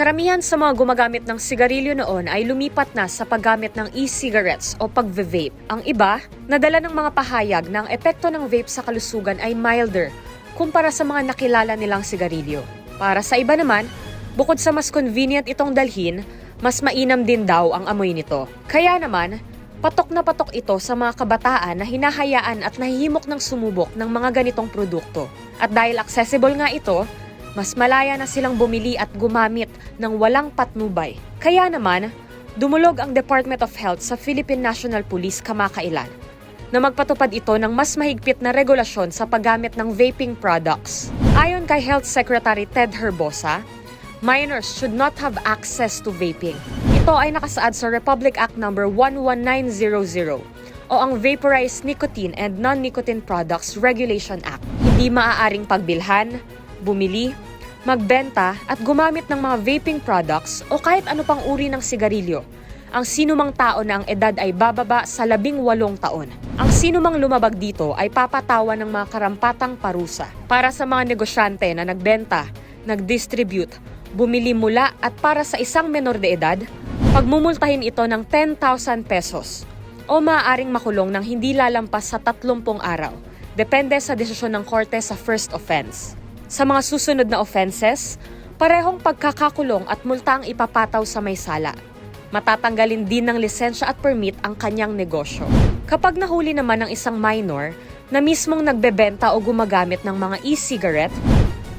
Karamihan sa mga gumagamit ng sigarilyo noon ay lumipat na sa paggamit ng e-cigarettes o pag-vape. Ang iba, nadala ng mga pahayag na ang epekto ng vape sa kalusugan ay milder kumpara sa mga nakilala nilang sigarilyo. Para sa iba naman, bukod sa mas convenient itong dalhin, mas mainam din daw ang amoy nito. Kaya naman, patok na patok ito sa mga kabataan na hinahayaan at nahihimok ng sumubok ng mga ganitong produkto. At dahil accessible nga ito, mas malaya na silang bumili at gumamit ng walang patnubay. Kaya naman, dumulog ang Department of Health sa Philippine National Police kamakailan na magpatupad ito ng mas mahigpit na regulasyon sa paggamit ng vaping products. Ayon kay Health Secretary Ted Herbosa, minors should not have access to vaping. Ito ay nakasaad sa Republic Act No. 11900 o ang Vaporized Nicotine and Non-Nicotine Products Regulation Act. Hindi maaaring pagbilhan, bumili, magbenta at gumamit ng mga vaping products o kahit ano pang uri ng sigarilyo ang sinumang tao na ang edad ay bababa sa labing walong taon. Ang sinumang lumabag dito ay papatawan ng mga karampatang parusa. Para sa mga negosyante na nagbenta, nag-distribute, bumili mula at para sa isang menor de edad, pagmumultahin ito ng 10,000 pesos o maaaring makulong ng hindi lalampas sa 30 araw, depende sa desisyon ng korte sa first offense. Sa mga susunod na offenses, parehong pagkakakulong at multa ang ipapataw sa may sala. Matatanggalin din ng lisensya at permit ang kanyang negosyo. Kapag nahuli naman ng isang minor na mismong nagbebenta o gumagamit ng mga e-cigarette,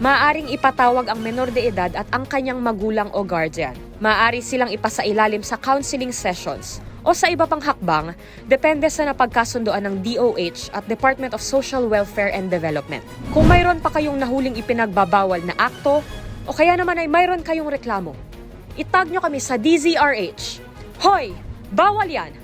Maaring ipatawag ang menor de edad at ang kanyang magulang o guardian. Maaari silang ipasailalim sa counseling sessions o sa iba pang hakbang, depende sa napagkasundoan ng DOH at Department of Social Welfare and Development. Kung mayroon pa kayong nahuling ipinagbabawal na akto, o kaya naman ay mayroon kayong reklamo, itag nyo kami sa DZRH. Hoy! Bawal yan!